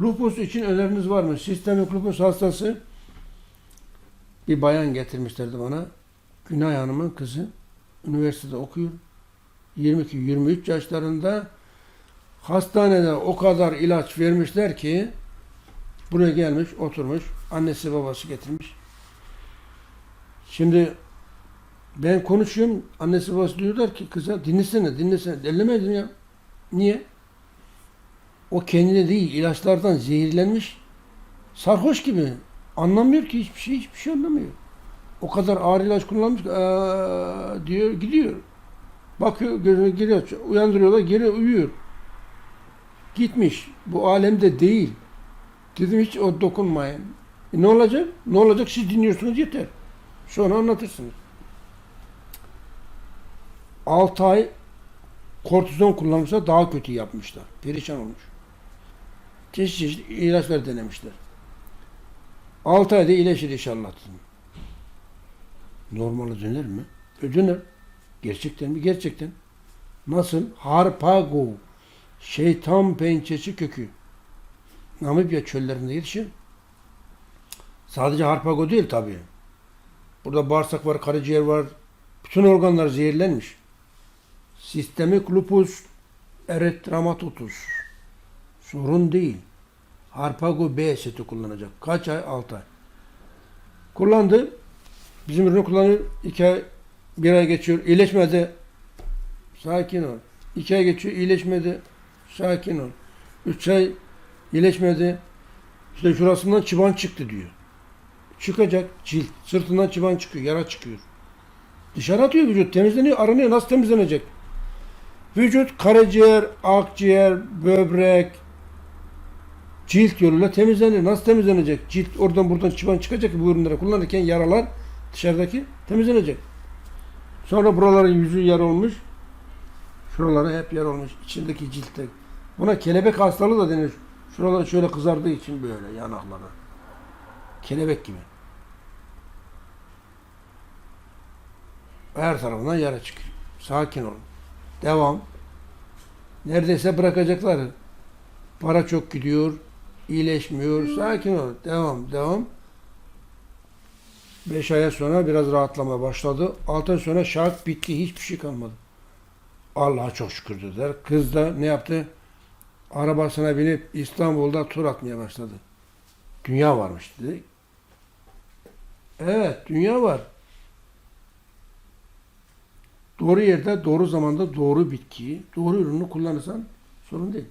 Lupus için öneriniz var mı? Sistemik lupus hastası bir bayan getirmişlerdi bana. Günay Hanım'ın kızı. Üniversitede okuyor. 22-23 yaşlarında hastanede o kadar ilaç vermişler ki buraya gelmiş, oturmuş. Annesi babası getirmiş. Şimdi ben konuşuyorum. Annesi babası diyorlar ki kıza dinlesene, dinlesene. Ellemedim ya. Niye? O kendine değil, ilaçlardan zehirlenmiş. Sarhoş gibi. Anlamıyor ki hiçbir şey, hiçbir şey anlamıyor. O kadar ağır ilaç kullanmış ki, "Aa," diyor, gidiyor. Bakıyor, gözüne giriyor, uyandırıyorlar, geri uyuyor. Gitmiş. Bu alemde değil. Dedim hiç o dokunmayın. E ne olacak? Ne olacak? Siz dinliyorsunuz yeter. Sonra anlatırsınız. 6 ay kortizon kullanmışlar daha kötü yapmışlar. Perişan olmuş. Çeşit çeşit ilaçlar denemişler. 6 ayda iyileşir inşallah dedim. Normale döner mi? E döner. Gerçekten mi? Gerçekten. Nasıl? Harpago. Şeytan pençesi kökü. Namibya çöllerinde yetişir. Sadece harpago değil tabii. Burada bağırsak var, karaciğer var. Bütün organlar zehirlenmiş. Sistemik lupus erythematosus. Sorun değil. Harpago B seti kullanacak. Kaç ay? 6 ay. Kullandı. Bizim ürünü kullanıyor. 2 ay, 1 ay geçiyor. İyileşmedi. Sakin ol. 2 ay geçiyor. iyileşmedi. Sakin ol. 3 ay iyileşmedi. İşte şurasından çıban çıktı diyor. Çıkacak cilt. Sırtından çıban çıkıyor. Yara çıkıyor. Dışarı atıyor vücut. Temizleniyor. Aranıyor. Nasıl temizlenecek? Vücut karaciğer, akciğer, böbrek, cilt yoluyla temizlenir. Nasıl temizlenecek? Cilt oradan buradan çıban çıkacak ki bu ürünleri kullanırken yaralar dışarıdaki temizlenecek. Sonra buraların yüzü yara olmuş. Şuraları hep yara olmuş. içindeki ciltte. Buna kelebek hastalığı da denir. Şuralar şöyle kızardığı için böyle yanakları. Kelebek gibi. Her tarafından yara çıkıyor. Sakin olun. Devam. Neredeyse bırakacaklar. Para çok gidiyor. İyileşmiyor. Sakin ol. Devam. Devam. 5 aya sonra biraz rahatlama başladı. 6 ay sonra şart bitti. Hiçbir şey kalmadı. Allah'a çok şükür dediler. Kız da ne yaptı? Arabasına binip İstanbul'da tur atmaya başladı. Dünya varmış dedi. Evet, dünya var. Doğru yerde, doğru zamanda doğru bitkiyi, doğru ürünü kullanırsan sorun değil.